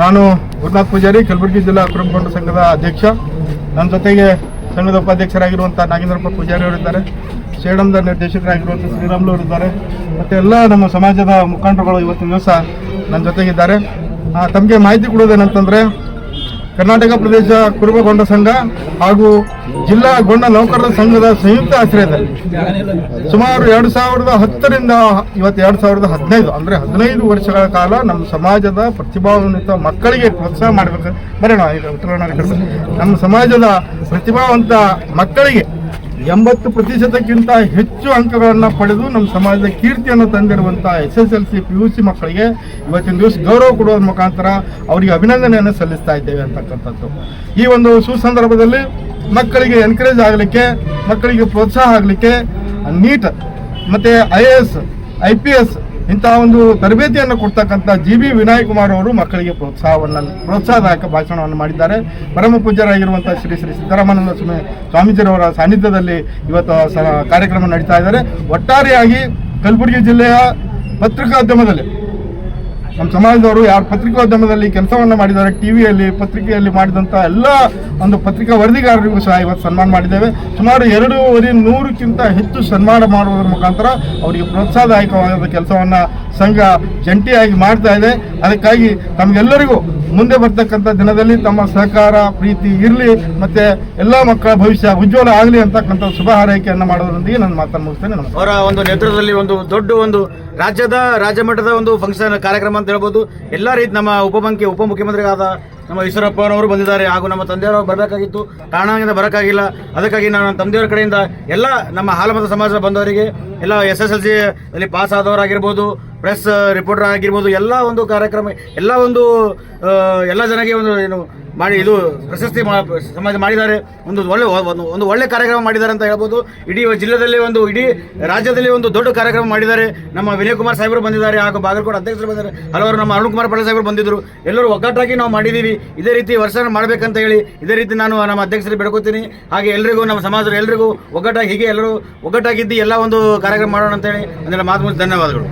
ನಾನು ಗುರುನಾಥ್ ಪೂಜಾರಿ, ಕಲಬುರಗಿ ಜಿಲ್ಲಾ ಕುರುಬಗೊಂಡ ಸಂಘದ ಅಧ್ಯಕ್ಷ. ನನ್ನ ಜೊತೆಗೆ ಸಂಘದ ಉಪಾಧ್ಯಕ್ಷರಾಗಿರುವಂಥ ನಾಗೇಂದ್ರಪ್ಪ ಪೂಜಾರಿ ಅವರಿದ್ದಾರೆ. ಸೇಡಂದ ನಿರ್ದೇಶಕರಾಗಿರುವಂಥ ಶ್ರೀರಾಮ್ಲು ಅವರಿದ್ದಾರೆ. ಮತ್ತು ಎಲ್ಲ ನಮ್ಮ ಸಮಾಜದ ಮುಖಂಡರುಗಳು ಇವತ್ತಿನ ದಿವಸ ನನ್ನ ಜೊತೆಗಿದ್ದಾರೆ. ತಮಗೆ ಮಾಹಿತಿ ಕೊಡೋದೇನಂತಂದರೆ ಕರ್ನಾಟಕ ಪ್ರದೇಶ ಕುರುಬಗೊಂಡ ಸಂಘ ಹಾಗೂ ಜಿಲ್ಲಾ ಗೊಂಡ ನೌಕರರ ಸಂಘದ ಸಂಯುಕ್ತ ಆಶ್ರಯದಲ್ಲಿ ಸುಮಾರು ಎರಡು ಸಾವಿರದ ಹತ್ತರಿಂದ ಇವತ್ತು ಎರಡು ಸಾವಿರದ ಹದಿನೈದು, ಅಂದರೆ ಹದಿನೈದು ವರ್ಷಗಳ ಕಾಲ ನಮ್ಮ ಸಮಾಜದ ಪ್ರತಿಭಾವಂತ ಮಕ್ಕಳಿಗೆ ಪ್ರೋತ್ಸಾಹ ಮಾಡಬೇಕು. ಬರೋಣ ನಮ್ಮ ಸಮಾಜದ ಪ್ರತಿಭಾವಂತ ಮಕ್ಕಳಿಗೆ ಎಂಬತ್ತು ಪ್ರತಿಶತಕ್ಕಿಂತ ಹೆಚ್ಚು ಅಂಕಗಳನ್ನು ಪಡೆದು ನಮ್ಮ ಸಮಾಜದ ಕೀರ್ತಿಯನ್ನು ತಂದಿರುವಂಥ S S L C P U C ಮಕ್ಕಳಿಗೆ ಇವತ್ತಿನ ದಿವಸ ಗೌರವ ಕೊಡುವ ಮುಖಾಂತರ ಅವರಿಗೆ ಅಭಿನಂದನೆಯನ್ನು ಸಲ್ಲಿಸ್ತಾ ಇದ್ದೇವೆ ಅಂತಕ್ಕಂಥದ್ದು. ಈ ಒಂದು ಸುಸಂದರ್ಭದಲ್ಲಿ ಮಕ್ಕಳಿಗೆ ಎನ್ಕರೇಜ್ ಆಗಲಿಕ್ಕೆ, ಮಕ್ಕಳಿಗೆ ಪ್ರೋತ್ಸಾಹ ಆಗಲಿಕ್ಕೆ, ನೀಟ್ ಮತ್ತು I A S I P S ಇಂತಹ ಒಂದು ತರಬೇತಿಯನ್ನು ಕೊಡ್ತಕ್ಕಂಥ ಜಿ ಬಿ ವಿನಾಯಕ್ ಕುಮಾರ್ ಅವರು ಮಕ್ಕಳಿಗೆ ಪ್ರೋತ್ಸಾಹವನ್ನು, ಪ್ರೋತ್ಸಾಹದಾಯಕ ಭಾಷಣವನ್ನು ಮಾಡಿದ್ದಾರೆ. ಪರಮ ಪೂಜ್ಯರಾಗಿರುವಂಥ ಶ್ರೀ ಶ್ರೀ ಸಿದ್ದರಾಮಾನಂದ ಸ್ವಾಮಿ, ಸ್ವಾಮೀಜಿರವರ ಸಾನ್ನಿಧ್ಯದಲ್ಲಿ ಇವತ್ತು ಕಾರ್ಯಕ್ರಮ ನಡೀತಾ ಇದ್ದಾರೆ. ಒಟ್ಟಾರೆಯಾಗಿ ಕಲಬುರಗಿ ಜಿಲ್ಲೆಯ ಪತ್ರಿಕೋದ್ಯಮದಲ್ಲಿ ನಮ್ಮ ಸಮಾಜದವರು ಯಾರು ಪತ್ರಿಕೋದ್ಯಮದಲ್ಲಿ ಕೆಲಸವನ್ನು ಮಾಡಿದ್ದಾರೆ ಟಿ ವಿಯಲ್ಲಿ ಪತ್ರಿಕೆಯಲ್ಲಿ ಮಾಡಿದಂಥ ಎಲ್ಲ ಒಂದು ಪತ್ರಿಕಾ ವರದಿಗಾರರಿಗೂ ಸಹ ಇವತ್ತು ಸನ್ಮಾನ ಮಾಡಿದ್ದೇವೆ. ಸುಮಾರು ಎರಡೂವರೆ ನೂರಕ್ಕಿಂತ ಹೆಚ್ಚು ಸನ್ಮಾನ ಮಾಡುವುದರ ಮುಖಾಂತರ ಅವರಿಗೆ ಪ್ರೋತ್ಸಾಹದಾಯಕವಾದ ಕೆಲಸವನ್ನು ಸಂಘ ಜಂಟಿಯಾಗಿ ಮಾಡ್ತಾ ಇದೆ. ಅದಕ್ಕಾಗಿ ತಮಗೆಲ್ಲರಿಗೂ ಮುಂದೆ ಬರ್ತಕ್ಕಂಥ ದಿನದಲ್ಲಿ ತಮ್ಮ ಸಹಕಾರ, ಪ್ರೀತಿ ಇರಲಿ, ಮತ್ತು ಎಲ್ಲ ಮಕ್ಕಳ ಭವಿಷ್ಯ ಉಜ್ವಲ ಆಗಲಿ ಅಂತಕ್ಕಂಥ ಶುಭ ಹಾರೈಕೆಯನ್ನು ಮಾಡೋದರೊಂದಿಗೆ ನಾನು ಮಾತನ್ನು ಮುಗಿಸ್ತೇನೆ. ಅವರ ಒಂದು ನೇತೃತ್ವದಲ್ಲಿ ಒಂದು ದೊಡ್ಡ ಒಂದು ರಾಜ್ಯದ ರಾಜ್ಯ ಮಟ್ಟದ ಒಂದು ಫಂಕ್ಷನ್ ಕಾರ್ಯಕ್ರಮ ಅಂತ ಹೇಳ್ಬೋದು. ಎಲ್ಲ ರೀತಿ ನಮ್ಮ ಉಪಮುಖ್ಯ, ಉಪಮುಖ್ಯಮಂತ್ರಿಗಳಾದ ನಮ್ಮ ಈಶ್ವರಪ್ಪನವರು ಬಂದಿದ್ದಾರೆ ಹಾಗೂ ನಮ್ಮ ತಂದೆಯವರು ಬರಬೇಕಾಗಿತ್ತು. ಕಾರಣದಿಂದ ಬರೋಕ್ಕಾಗಿಲ್ಲ. ಅದಕ್ಕಾಗಿ ನಾನು ನಮ್ಮ ತಂದೆಯವರ ಕಡೆಯಿಂದ ಎಲ್ಲ ನಮ್ಮ ಹಾಲಮತ ಸಮಾಜದ ಬಂದವರಿಗೆ, ಎಲ್ಲ ಎಸ್ ಎಸ್ ಎಲ್ ಸಿ ಅಲ್ಲಿ ಪಾಸ್ ಆದವರಾಗಿರ್ಬೋದು. ಪ್ರೆಸ್ ರಿಪೋರ್ಟರ್ ಆಗಿರ್ಬೋದು, ಎಲ್ಲ ಒಂದು ಕಾರ್ಯಕ್ರಮ, ಎಲ್ಲ ಒಂದು ಎಲ್ಲ ಜನಕ್ಕೆ ಒಂದು ಏನು ಮಾಡಿ, ಇದು ಪ್ರಶಸ್ತಿ ಸಮಾಜ ಮಾಡಿದ್ದಾರೆ. ಒಂದು ಒಳ್ಳೆ ಒಂದು ಒಳ್ಳೆ ಕಾರ್ಯಕ್ರಮ ಮಾಡಿದ್ದಾರೆ ಅಂತ ಹೇಳ್ಬೋದು. ಇಡೀ ಜಿಲ್ಲೆಯಲ್ಲಿ ಒಂದು, ಇಡೀ ರಾಜ್ಯದಲ್ಲಿ ಒಂದು ದೊಡ್ಡ ಕಾರ್ಯಕ್ರಮ ಮಾಡಿದ್ದಾರೆ. ನಮ್ಮ ವಿನಯ್ ಕುಮಾರ್ ಸಾಹೇಬರು ಬಂದಿದ್ದಾರೆ, ಹಾಗೂ ಬಾಗಲಕೋಟೆ ಅಧ್ಯಕ್ಷರು ಬಂದಿದ್ದಾರೆ. ಹಲವಾರು ನಮ್ಮ ಅರುಣ್ ಕುಮಾರ್ ಪಳ್ಳ ಸಾಹೇಬರು ಬಂದಿದ್ದರು ಎಲ್ಲರೂ ಒಗ್ಗಟ್ಟಾಗಿ ನಾವು ಮಾಡಿದ್ದೀವಿ. ಇದೇ ರೀತಿ ವರ್ಷ ಮಾಡಬೇಕಂತ ಹೇಳಿ, ಇದೇ ರೀತಿ ನಾನು ನಮ್ಮ ಅಧ್ಯಕ್ಷರಿಗೆ ಬೆಳ್ಕೊತೀನಿ ಹಾಗೆ ಎಲ್ಲರಿಗೂ ನಮ್ಮ ಸಮಾಜದ ಎಲ್ರಿಗೂ ಒಗ್ಗಟ್ಟಾಗಿ, ಹೀಗೆ ಎಲ್ಲರೂ ಒಗ್ಗಟ್ಟಾಗಿದ್ದು ಎಲ್ಲ ಒಂದು ಕಾರ್ಯಕ್ರಮ ಮಾಡೋಣ ಅಂತ ಹೇಳಿ ಅದನ್ನೆಲ್ಲ ಮಾತು ಧನ್ಯವಾದಗಳು.